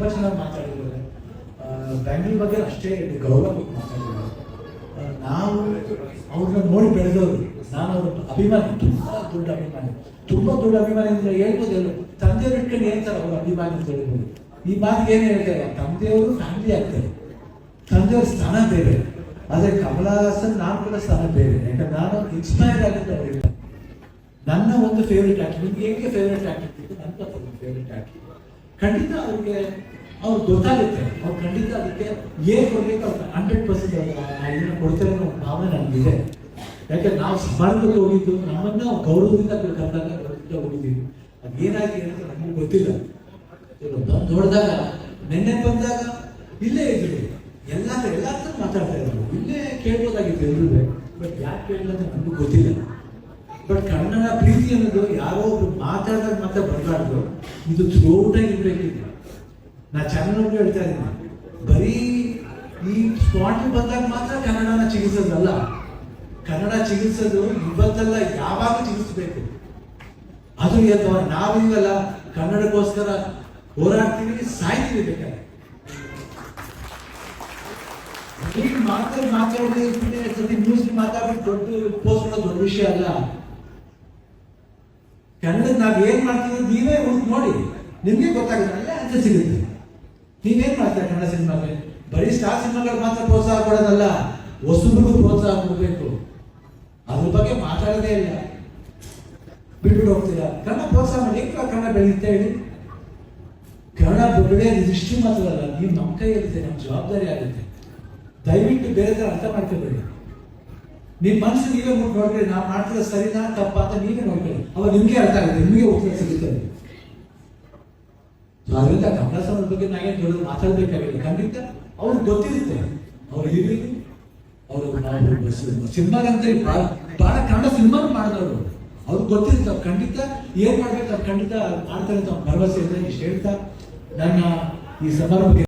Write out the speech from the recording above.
ತುಂಬಾ ಚೆನ್ನಾಗಿ ಮಾತಾಡಿದ್ದಾರೆ. ಆ, ಬ್ಯಾಂಗ್ಳೂರ್ ಬಗ್ಗೆ ಅಷ್ಟೇ ಗೌರವ ಮಾತಾಡಿದ್ದಾರೆ. ನಾವು ಅವ್ರನ್ನ ನೋಡಿ ಬೆಳೆದವರು ನಾನು ಅವ್ರ ಅಭಿಮಾನಿ ತುಂಬಾ ದೊಡ್ಡ ಅಭಿಮಾನಿ. ತುಂಬಾ ದೊಡ್ಡ ಅಭಿಮಾನಿ ಅಂದ್ರೆ ಹೇಳ್ಬೋದು ಎಲ್ಲ ತಂದೆಯವ್ರು ಇಟ್ಕೊಂಡು ಹೇಳ್ತಾರೆ ಅವ್ರ ಅಭಿಮಾನಿ ಅಂತ ಹೇಳ್ಬೋದು. ಈ ಮಾತಿಗೆ ಏನು ಹೇಳ್ತಾರೆ ತಂದೆಯವರು ಫ್ಯಾಮಿಲಿ ಆಗ್ತಾರೆ. ತಂದೆಯವ್ರ ಸ್ಥಾನ ಬೇರೆ. ಆದರೆ ಕಮಲಾಸನ್ ನಾನು ಕೂಡ ಸ್ಥಾನ ಬೇರೆ. ಯಾಕಂದ್ರೆ ನಾನು ಇನ್ಸ್ಪೈರ್ ಆಗಿದ್ದೆ ಅವರಿಂದ. ನನ್ನ ಒಂದು ಫೇವ್ರೆಟ್ ಆಕ್ಟರ್ ನಿಮ್ಗೆ ಹೇಗೆ ಫೇವ್ರೆಟ್ ಇತ್ತು? ನನ್ನ ಫೇವ್ರೆಟ್ ಆಕ್ಟರ್ ಖಂಡಿತ ಅದಕ್ಕೆ ಅವ್ರು ಗೊತ್ತಾಗುತ್ತೆ. ಅವ್ರು ಖಂಡಿತ ಅದಕ್ಕೆ ಏನ್ ಕೊಡ್ಬೇಕು ಅವ್ರು ಹಂಡ್ರೆಡ್ ಪರ್ಸೆಂಟ್ ಇದನ್ನ ಕೊಡ್ತಾರೆ ಅನ್ನೋ ಭಾವನೆ ನನಗಿದೆ ಯಾಕೆ ನಾವು ಸಮಾರಂಭಕ್ಕೆ ಹೋಗಿದ್ದು, ನಮ್ಮನ್ನ ಗೌರವದಿಂದ ಕರೆದಾಗ ಗೌರವದಿಂದ ಹೋಗಿದ್ದೀವಿ. ಅದೇನಾಗಿ ಅಂತ ನಮಗೆ ಗೊತ್ತಿಲ್ಲ. ನೋಡಿದಾಗ ನಿನ್ನೆ ಬಂದಾಗ ಇಲ್ಲೇ ಇದ್ರು. ಎಲ್ಲ ಎಲ್ಲ ಮಾತಾಡ್ತಾ ಇದ್ರು. ಇಲ್ಲೇ ಕೇಳ್ಬೋದಾಗಿತ್ತು ಎಲ್ರೂ ಬಟ್ ಯಾಕೆ ಕೇಳಿಲ್ಲ ಅಂತ ನಮಗೂ ಗೊತ್ತಿಲ್ಲ. ಬಟ್ ಕನ್ನಡ ಪ್ರೀತಿ ಅನ್ನೋದು ಯಾರೋ ಒಬ್ರು ಮಾತಾಡಿದಾಗ ಮಾತ್ರ ಬರಬಾರ್ದು. ಇದು ಥ್ರೋಟ್ ಆಗಿ ಇರ್ಬೇಕಿದೆ ನಾ ಚಾನಲ್ ಹೇಳ್ತಾ ಇದ್ದೀನಿ. ಬರೀ ಈ ಸ್ಪಾಟ್ ಬಂದಾಗ ಮಾತ್ರ ಕನ್ನಡನ ಚಿಗಿಸೋದಲ್ಲ ಕನ್ನಡ ಚಿಗಿಸೋದು ಇವತ್ತಲ್ಲ ಯಾವಾಗ ಚಿಗಿಸ್ಬೇಕು ಅದು ಅಥವಾ ನಾವಿವಲ್ಲ ಕನ್ನಡಕ್ಕೋಸ್ಕರ ಹೋರಾಡ್ತೀವಿ, ಸಾಯ್ತೀವಿ ಬೇಕಾದ್ರೆ. ಮಾತಾಡಿ ಮಾತಾಡಿ ನ್ಯೂಸ್ ಮಾತಾಡಿ ದೊಡ್ಡ ಪೋಸ್ಟ್ ದೊಡ್ಡ ವಿಷಯ ಅಲ್ಲ. ಕನ್ನಡ ನಾವು ಏನ್ ಮಾಡ್ತೀವಿ, ನೀವೇ ಹುಡುಕ್ ನೋಡಿ. ನಿಮ್ಗೆ ಗೊತ್ತಾಗುತ್ತೆ, ಅಲ್ಲೇ ಅಂತ ಸಿಗುತ್ತೆ. ನೀವೇನ್ ಮಾಡ್ತೀರಾ ಕನ್ನಡ ಸಿನಿಮಾಗೆ? ಬರೀ ಸ್ಟಾರ್ ಸಿನಿಮಾಗಳು ಮಾತ್ರ ಪ್ರೋತ್ಸಾಹ ಕೊಡೋದಲ್ಲ, ಹೊಸಬ್ರಿಗೂ ಪ್ರೋತ್ಸಾಹ ಕೊಡಬೇಕು. ಅದ್ರ ಬಗ್ಗೆ ಮಾತಾಡೋದೇ ಇಲ್ಲ. ಬಿಟ್ಬಿಟ್ಟು ಹೋಗ್ತೀರಾ? ಕನ್ನಡ ಪ್ರೋತ್ಸಾಹ ಮಾಡಿ, ಹೇಗೆ ಕನ್ನಡ ಬೆಳೆಯುತ್ತೆ ಹೇಳಿ ಕನ್ನಡ ಬೆಳೆಯೋದು ಇಷ್ಟು ಮಾತ್ರ ಅಲ್ಲ ನೀವು ನಮ್ಮ ಕೈಯಲ್ಲಿದೆ ನಮ್ಮ ಜವಾಬ್ದಾರಿ ಆಗುತ್ತೆ. ದಯವಿಟ್ಟು ಬೇರೆ ಥರ ಅರ್ಥ ಮಾಡ್ಕೋಬೇಡಿ. ನಿಮ್ ಮನಸ್ಸು ನೀವೇ ಮುಟ್ಟು ನೋಡ್ರಿ ನಾವು ಮಾಡ್ತಿರೋ ಸರಿನಾ ತಪ್ಪ ಅಂತ ನೀವೇ ನೋಡ್ಕೊಳ್ಳಿ. ಅವಾಗ ನಿಮಗೆ ಅರ್ಥ ಆಗುತ್ತೆ, ನಿಮಗೆ ಉತ್ತರ ಸಿಗುತ್ತೆ. ಅದರಿಂದ ಕನ್ನಡ ಸಮಾಜದ ಬಗ್ಗೆ ನಾವೇನು ದೊಡ್ಡ ಮಾತಾಡ್ಬೇಕಾಗಿಲ್ಲ. ಖಂಡಿತ ಅವ್ರಿಗೆ ಗೊತ್ತಿರುತ್ತೆ. ಅವ್ರು ಇಲ್ಲಿ ಅವರು ಸಿನಿಮಾಗಂತ ಬಹಳ ಕನ್ನಡ ಸಿನಿಮಾ ಮಾಡಿದವರು. ಅವ್ರಿಗೆ ಗೊತ್ತಿರುತ್ತೆ, ಅವ್ರು ಖಂಡಿತ ಏನ್ ಮಾಡ್ಬೇಕು ಅವ್ರು ಖಂಡಿತ ಮಾಡ್ತಾರೆ ಅಂತ ಭರವಸೆ ಇದೆ, ಇಷ್ಟು ಹೇಳ್ತಾ ನನ್ನ ಈ ಸಮಾರಂಭಕ್ಕೆ